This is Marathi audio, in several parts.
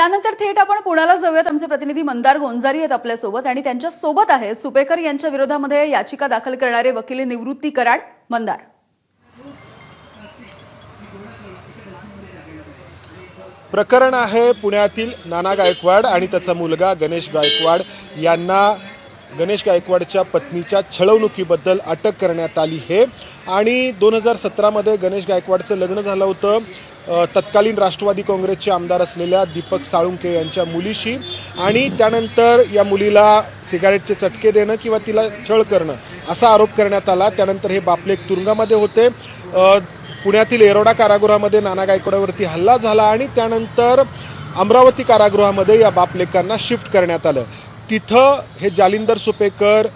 यानंतर थेट आपण पुण्याला जाऊयात. आमचे प्रतिनिधी मंदार गोंजारी आहेत आपल्यासोबत आणि त्यांच्यासोबत आहेत सुपेकर यांच्या विरोधामध्ये याचिका दाखल करणारे वकील निवृत्ती कराड मंदार. प्रकरण आहे पुण्यातील नाना गायकवाड आणि त्याचा मुलगा गणेश गायकवाड. यांना गणेश गायकवाडच्या पत्नीच्या छळवणुकीबद्दल अटक करण्यात आली आहे आणि दोन हजार सतरामध्ये गणेश गायकवाडचं लग्न झालं होतं. तत्कालीन राष्ट्रवादी काँग्रेसचे आमदार असलेल्या दीपक साळुंके यांच्या मुलीशी आणि त्यानंतर या मुलीला सिगारेटचे चटके देणं किंवा तिला छळ करणं असा आरोप करण्यात आला. त्यानंतर हे बापलेक तुरुंगामध्ये होते. पुण्यातील एरोडा कारागृहामध्ये नाना गायकवाडावरती हल्ला झाला आणि त्यानंतर अमरावती कारागृहामध्ये या बापलेकांना शिफ्ट करण्यात आलं. तिथं हे जालिंदर सुपेकर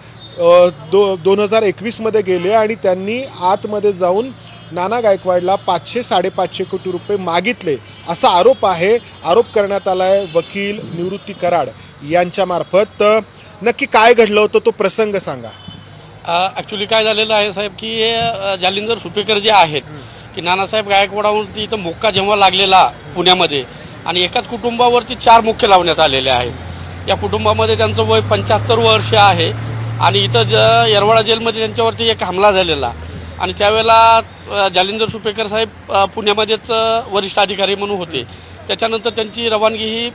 दो दोन हजार एकवीसमध्ये गेले आणि त्यांनी आतमध्ये जाऊन नाना गायकवाडला पाचशे साडेपाचशे कोटी रुपये मागितले असा आरोप आहे. आरोप करण्यात आला आहे वकील निवृत्ती कराड यांच्या मार्फत. तर नक्की काय घडलं होतं तो प्रसंग सांगा. ॲक्च्युली काय झालेलं आहे साहेब की जालिंदर सुपेकर जे आहेत की नानासाहेब गायकवाडावरती इथं मोक्का जेव्हा लागलेला पुण्यामध्ये आणि एकाच कुटुंबावरती चार मुख्य लावण्यात आलेले आहेत. या कुटुंबामध्ये त्यांचं वय पंच्याहत्तर वर्ष आहे आणि इथं ज येरवाडा जेलमध्ये त्यांच्यावरती एक हमला झालेला. आणि त्यावेळेला जालिंदर सुपेकर साहेब पुण्यामध्येच वरिष्ठ अधिकारी म्हणून होते. त्याच्यानंतर त्यांची रवानगी ही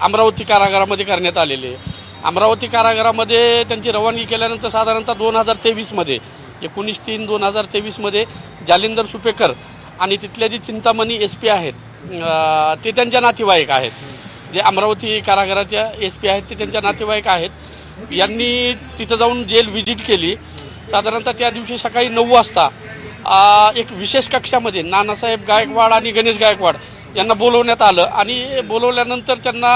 अमरावती कारागारामध्ये करण्यात आलेली आहे. अमरावती कारागारामध्ये त्यांची रवानगी केल्यानंतर साधारणतः दोन हजार तेवीसमध्ये एकोणीस तीन दोन हजार तेवीसमध्ये जालिंदर सुपेकर आणि तिथल्या जी चिंतामणी एस पी आहेत ते त्यांच्या नातेवाईक आहेत. जे अमरावती कारागाराच्या एस पी आहेत ते त्यांच्या नातेवाईक आहेत. यांनी तिथं जाऊन जेल व्हिजिट केली. साधारणतः त्या दिवशी सकाळी नऊ वाजता एक विशेष कक्षामध्ये नानासाहेब गायकवाड आणि गणेश गायकवाड यांना बोलवण्यात आलं आणि बोलवल्यानंतर त्यांना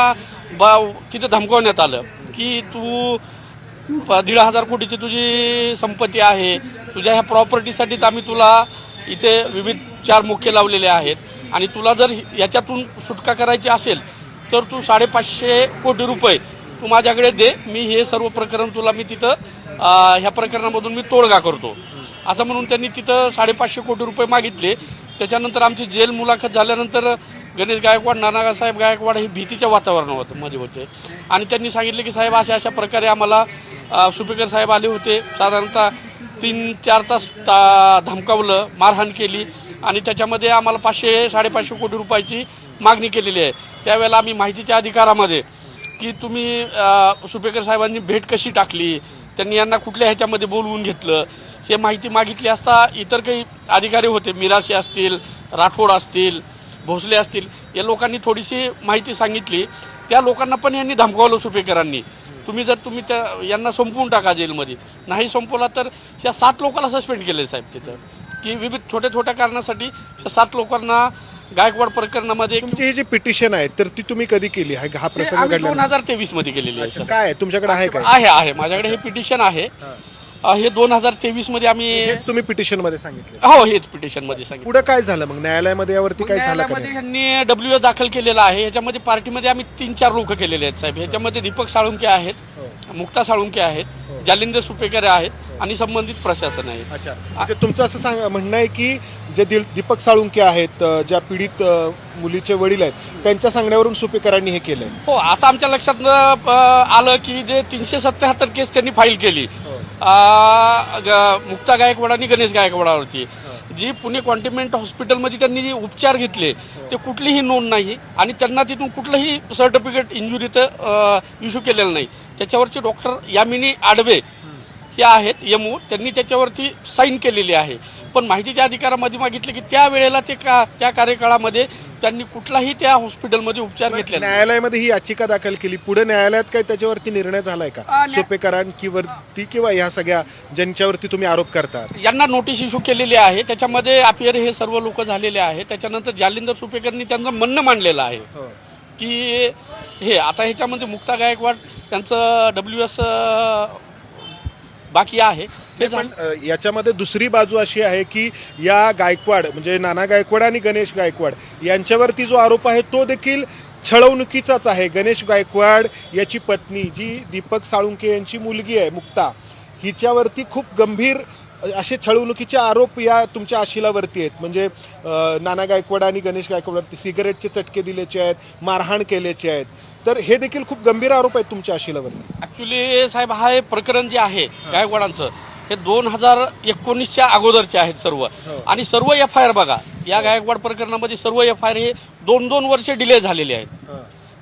बा तिथं धमकवण्यात आलं की तू दीड हजार कोटीची तुझी संपत्ती आहे तुझ्या ह्या प्रॉपर्टीसाठीच आम्ही तुला इथे विविध चार मुख्य लावलेले आहेत आणि तुला जर याच्यातून सुटका करायची असेल तर तू साडेपाचशे कोटी रुपये तू माझ्याकडे दे मी हे सर्व प्रकरण तुला मी तिथं ह्या प्रकरणामधून मी तोडगा करतो. असं म्हणून त्यांनी तिथं साडेपाचशे कोटी रुपये मागितले. त्याच्यानंतर आमची जेल मुलाखत झाल्यानंतर गणेश गायकवाड नानासाहेब गायकवाड हे भीतीच्या वातावरणामध्ये मध्ये होते. आणि त्यांनी सांगितले की साहेब अशा अशा प्रकारे आम्हाला अ, सुपेकर साहेब आले होते. साधारणतः तीन चार तास ता- धमकावलं मारहाण केली. आणि त्याच्यामध्ये आम्हाला पाचशे साडेपाचशे कोटी रुपयाची मागणी केलेली आहे. त्यावेळेला आम्ही माहितीच्या अधिकारामध्ये की तुम्ही सुपेकर साहेबांनी भेट कशी टाकली? त्यांनी यांना कुठल्या ह्याच्यामध्ये बोलवून घेतलं? हे माहिती मागितली असता इतर काही अधिकारी होते मिरासे असतील राठोड असतील भोसले असतील या लोकांनी थोडीशी माहिती सांगितली. त्या लोकांना पण यांनी धमकावलं सुपेकरांनी. तुम्ही जर तुम्ही त्या यांना संपवून टाका जेलमध्ये. नाही संपवला तर या सात लोकांना सस्पेंड केले साहेब तिथं. की विविध छोट्या छोट्या कारणासाठी सात लोकांना गायकवाड प्रकरणामध्ये तुमची ही जी पिटिशन आहे तर ती तुम्ही कधी केली हा हा प्रसंग दोन घडला हजार तेवीसमध्ये केलेली आहे सर. काय आहे? तुमच्याकडे आहे काय? आहे आहे. माझ्याकडे हे पिटिशन आहे. हा. हे दोन हजार तेवीसमध्ये आम्ही हेच तुम्ही पिटिशनमध्ये सांगितलं. हो हेच पिटिशनमध्ये सांगितलं. पुढे काय झालं मग? न्यायालयामध्ये यावरती काय झालं का न्यायालयामध्ये नाही? डब्ल्यू दाखल केलेला आहे. ह्याच्यामध्ये पार्टीमध्ये आम्ही तीन चार लोक केलेले आहेत साहेब. ह्याच्यामध्ये दीपक साळुंके आहेत हो. मुक्ता साळुंके आहेत हो. जालिंदर सुपेकर आहेत आणि संबंधित प्रशासन आहे अच्छा. म्हणजे तुमचं असं सांग म्हणणं आहे की जे दिल- दीपक साळुंके आहेत अ, ज्या पीडित अ, मुलीचे वडील आहेत त्यांच्या सांगण्यावरून सुपेकरांनी हे केलंय. हो असं आमच्या लक्षात अ, आलं की जे तीनशे सत्याहत्तर केस त्यांनी फाईल केली. मुक्ता गायकवाड आणि गणेश गायकवाडावरती. जी पुणे कॉन्टिमेंट हॉस्पिटलमध्ये त्यांनी जे उपचार घेतले ते कुठलीही नोंद नाही आणि त्यांना तिथून कुठलंही सर्टिफिकेट इंजुरीचं इश्यू केलेलं नाही. त्याच्यावरचे डॉक्टर यामिनी आडवे हे. आहेत यमू त्यांनी त्याच्यावरती साईन केलेली आहे. पण माहितीच्या अधिकारामध्ये मागितले की त्या वेळेला ते का त्या कार्यकाळामध्ये त्यांनी कुठलाही त्या हॉस्पिटलमध्ये उपचार घेतले न्यायालयामध्ये ही याचिका दाखल केली. पुढे न्यायालयात काय त्याच्यावरती निर्णय झालाय का? अ, न्या- सुपेकरांवरती किंवा या सगळ्या ज्यांच्यावरती तुम्ही आरोप करतात यांना नोटीस इश्यू केलेली आहे. त्याच्यामध्ये अपियर हे सर्व लोक झालेले आहेत. त्याच्यानंतर जालिंदर सुपेकरनी त्यांचं म्हणणं मांडलेलं आहे की हे आता ह्याच्यामध्ये मुक्ता गायकवाड त्यांचं डब्ल्यू एस बाकी आहे. ते पण याच्यामध्ये दुसरी बाजू अशी आहे की या गायकवाड म्हणजे नाना गायकवाड आणि गणेश गायकवाड यांच्यावरती जो आरोप आहे तो देखील छळवणुकीचाच आहे. गणेश गायकवाड याची पत्नी जी दीपक साळुंके यांची मुलगी आहे मुक्ता हिच्यावरती खूप गंभीर असे छळवणुकीचे आरोप या तुमच्या आशिलावरती आहेत. म्हणजे नाना गायकवाड आणि गणेश गायकवाडवरती सिगारेटचे चटके दिल्याचे आहेत मारहाण केल्याचे आहेत. तर हे देखील खूप गंभीर आरोप आहेत तुमच्या आशिलावरती ऍक्च्युली साहेब हा हे प्रकरण जे आहे गायकवाडांचं हे दोन हजार एकोणीसच्या अगोदरचे आहेत सर्व. हो. आणि सर्व एफ आय आर बघा या गायकवाड प्रकरणामध्ये सर्व एफ आय आर हे दोन दोन वर्ष डिले झालेले आहेत.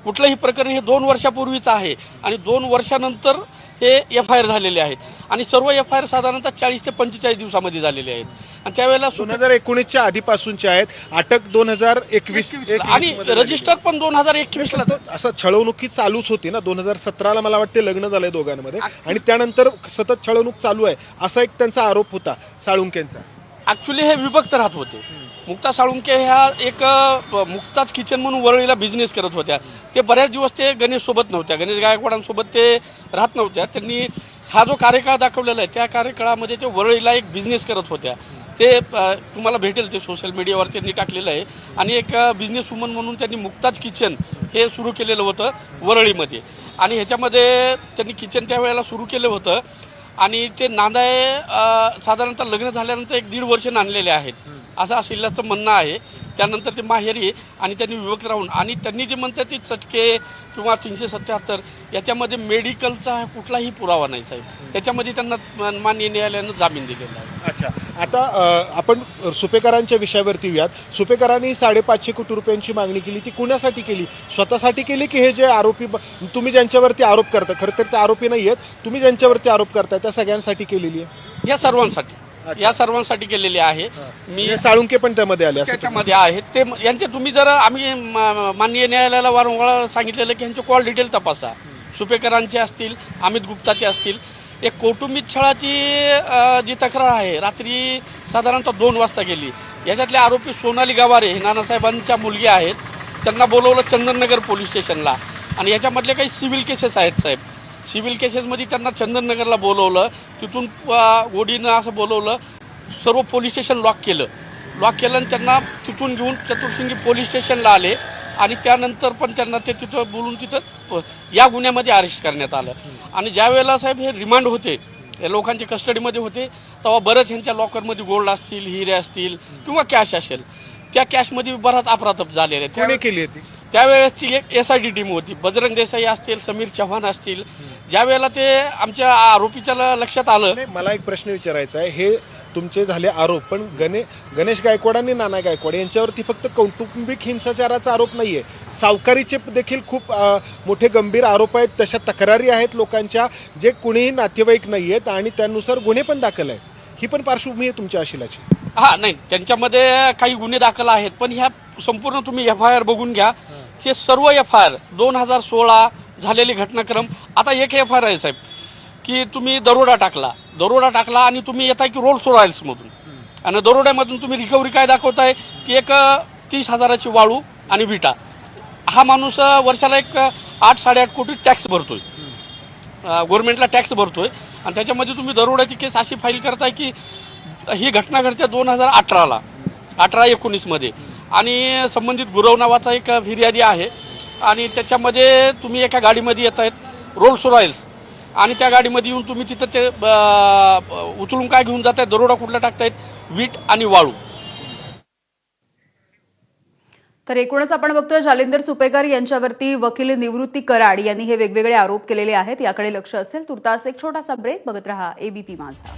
कुठलंही प्रकरण हे दोन वर्षापूर्वीच आहे आणि दोन वर्षानंतर हे एफ आय आर झालेले आहेत. आणि सर्व एफ आय आर साधारणतः चाळीस ते पंचेचाळीस दिवसामध्ये झालेले आहेत. त्यावेळेला दोन हजार एकोणीसच्या आधीपासूनचे आहेत. अटक दोन हजार एकवीस आणि रजिस्टर पण दोन हजार एकवीसला असं छळवणुकी चालूच होती ना. दोन हजार सतराला मला वाटते लग्न झालंय दोघांमध्ये. आणि त्यानंतर सतत छळवणूक चालू आहे. असा एक त्यांचा आरोप होता साळुंकेंचा. ऍक्च्युली हे विभक्त राहत होते. मुक्ता साळुंके ह्या एक मुक्ताच किचन म्हणून वरळीला बिझनेस करत होत्या. ते बऱ्याच दिवस ते गणेश सोबत नव्हत्या. गणेश गायकवाडांसोबत ते राहत नव्हत्या. त्यांनी हा जो कार्यकाळ दाखवलेला आहे त्या कार्यकाळामध्ये ते वरळीला एक बिझनेस करत होत्या. ते तुम्हाला भेटेल ते सोशल मीडियावर त्यांनी टाकलेलं आहे. आणि एक बिझनेस वुमन म्हणून त्यांनी मुक्ताज किचन हे सुरू केलेलं होतं वरळीमध्ये. आणि ह्याच्यामध्ये त्यांनी किचन त्या वेळेला सुरू केलं होतं. आणि ते नांदाय साधारणतः लग्न झाल्यानंतर एक दीड वर्ष नांदलेले आहेत. असं अशिल्ल्याचं म्हणणं आहे. त्यानंतर ते माहेरी आणि त्यांनी विभक्त राहून आणि त्यांनी जे म्हणतात ते चटके किंवा तीनशे सत्याहत्तर याच्यामध्ये मेडिकलचा कुठलाही पुरावा नाही साहेब. त्याच्यामध्ये त्यांना मान्य न्यायालयानं जामीन दिलेला आहे. अच्छा. आता आपण सुपेकरांच्या विषयावरती येऊयात. सुपेकरांनी साडेपाचशे कोटी रुपयांची मागणी केली. ती कुणासाठी केली? स्वतःसाठी केली की हे जे आरोपी तुम्ही ज्यांच्यावरती आरोप करता खरं तर ते आरोपी नाही आहेत तुम्ही ज्यांच्यावरती आरोप करताय त्या सगळ्यांसाठी केलेली आहे? या सर्वांसाठी. या सर्वांसाठी केलेले आहे. मी साळुंके पण त्यामध्ये आले त्याच्यामध्ये आहेत. ते यांचे तुम्ही जर आम्ही माननीय न्यायालयाला वारंवार सांगितलेलं की यांचे कॉल डिटेल तपासा. सुपेकरांचे असतील अमित गुप्ताचे असतील. एक कौटुंबिक छळाची जी तक्रार आहे रात्री साधारणतः दोन वाजता गेली. याच्यातले आरोपी सोनाली गवारे हे नानासाहेबांच्या मुलगी आहेत. त्यांना बोलवलं चंदननगर पोलीस स्टेशनला. आणि याच्यामधले काही सिव्हिल केसेस आहेत साहेब. सिव्हिल केसेसमध्ये त्यांना चंदननगरला बोलवलं तिथून अ, ओडीनं असं बोलवलं सर्व पोलीस स्टेशन लॉक केलं. लॉक केलं आणि त्यांना तिथून घेऊन चतुर्शिंगी पोलीस स्टेशनला आले आणि त्यानंतर पण त्यांना ते तिथं बोलून तिथं या गुन्ह्यामध्ये अरेस्ट करण्यात आलं. आणि ज्या वेळेला साहेब हे रिमांड होते या लोकांच्या कस्टडीमध्ये होते तेव्हा बरेच ह्यांच्या लॉकरमध्ये गोल्ड असतील हिरे असतील किंवा कॅश असेल त्या कॅशमध्ये बराच अपराधप झालेले आहेत. कोणी केली होती? त्यावेळेसची एक एस आय डी टीम होती. बजरंग देसाई असतील समीर चव्हाण असतील ज्या वेळेला ते आमच्या आरोपीच्या लक्षात आलं नाही, मला एक प्रश्न विचारायचा आहे. हे तुमचे झाले आरोप पण गणे गणेश गायकवाड आणि नाना गायकवाड यांच्यावरती फक्त कौटुंबिक हिंसाचाराचा आरोप नाहीये. सावकारीचे देखील खूप मोठे गंभीर आरोप आहेत. तशा तक्रारी आहेत लोकांच्या जे कुणीही नातेवाईक नाही आहेत आणि त्यानुसार गुन्हे पण दाखल आहेत. ही पण पार्श्वभूमी आहे तुमच्या आशिलाची हा नाही. त्यांच्यामध्ये काही गुन्हे दाखल आहेत पण ह्या संपूर्ण तुम्ही एफ आय आर बघून घ्या. हे. सर्व एफ आय आर दोन हजार सोळा झालेले घटनाक्रम. आता एक एफ आर आहे साहेब की तुम्ही दरोडा टाकला. दरोडा टाकला आणि तुम्ही येताय की रोल्स रॉयल्स आणि दरोड्यामधून तुम्ही रिकव्हरी काय दाखवताय? की एक तीस हजाराची वाळू आणि विटा. हा माणूस वर्षाला एक आठ साडेआठ कोटी टॅक्स भरतोय. गव्हर्नमेंटला टॅक्स भरतोय. आणि त्याच्यामध्ये तुम्ही दरोड्याची केस अशी फाईल करताय की ही घटना घडते दोन हजार अठराला अठरा एकोणीसमध्ये. आणि संबंधित गुरव नावाचा एक फिर्यादी आहे. आणि त्याच्यामध्ये तुम्ही एका गाडीमध्ये येत आहेत रोल्स रॉयल्स आणि त्या गाडीमध्ये येऊन तुम्ही तिथं ते उचलून काय घेऊन जातायत दरोडा कुठला टाकतायत वीट आणि वाळू. तर एकूणच आपण बघतोय जालिंदर सुपेकर यांच्यावरती वकील निवृत्ती कराड यांनी हे वेगवेगळे आरोप केलेले आहेत. याकडे लक्ष असेल तुर्तास एक छोटासा ब्रेक बघत रहा एबीपी माझा.